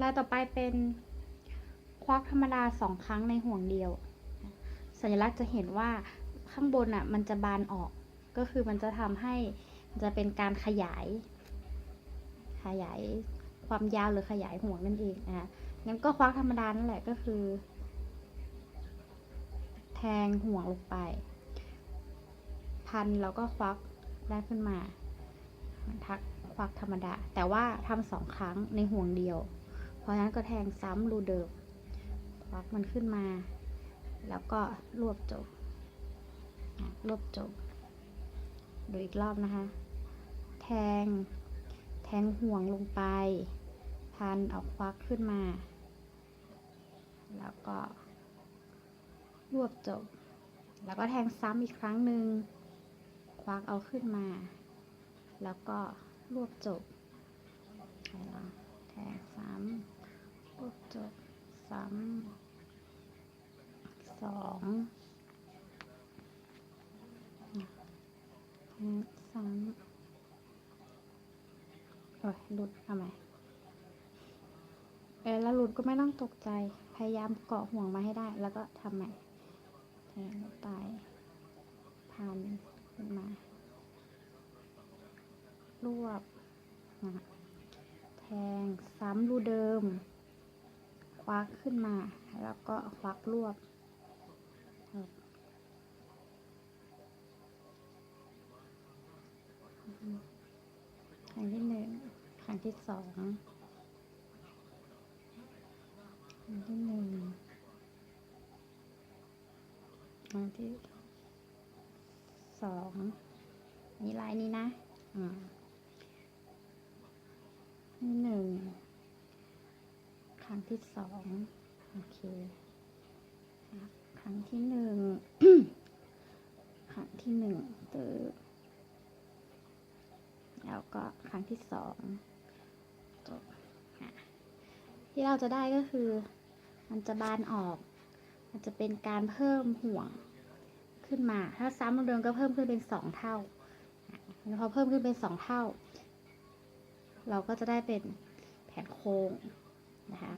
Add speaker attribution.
Speaker 1: ลายต่อไปเป็นควักธรรมดาสองครั้งในห่วงเดียว สัญลักษณ์จะเห็นว่าข้างบนอะมันจะบานออก ก็คือมันจะทำให้จะเป็นการขยาย ขยายความยาวหรือขยายห่วงนั่นเองนะคะงั้นก็ควักธรรมดานั่นแหละก็คือ แทงห่วงลงไป พันแล้วก็ควักได้ขึ้นมาทักควักธรรมดา แต่ว่าทำสองครั้งในห่วงเดียว ราะฉะนั้นก็แทงซ้ำรูเดิมควักมันขึ้นมา แล้วก็รวบจบ รวบจบ ดูอีกรอบนะคะ แทง แทงห่วงลงไป พันเอาควักขึ้นมา แล้วก็ รวบจบ แล้วก็แทงซ้ำอีกครั้งหนึ่งควักเอาขึ้นมา แล้วก็รวบจบแทงซ้ำ รวบจบซ้ำสองแทงซ้ำโอ้ยหลุดทำไมเออแล้วหลุดก็ไม่ต้องตกใจ พยายามเกาะห่วงมาให้ได้ แล้วก็ทำใหม่แทงลงไปพันขึ้นมารวบนะแทงซ้ำรูเดิม ควักขึ้นมา แล้วก็ควักรวบครั้งที่หนึ่งครั้งที่สองครั้งที่หนึ่งครั้งที่สองนี่ลายนี้นะอืมนี่หนึ่ง ที่สองโอเคครั้งที่หนึ่งครั้งที่หนึ่งตึ๊บแล้วก็ครั้งที่สองจบที่เราจะได้ก็คือ มันจะบานออก มันจะเป็นการเพิ่มห่วงขึ้นมา ถ้าซ้ำเดิมก็เพิ่มขึ้นเป็นสองเท่าพอเพิ่มขึ้นเป็นสองเท่า เราก็จะได้เป็นแผนโค้งนะคะ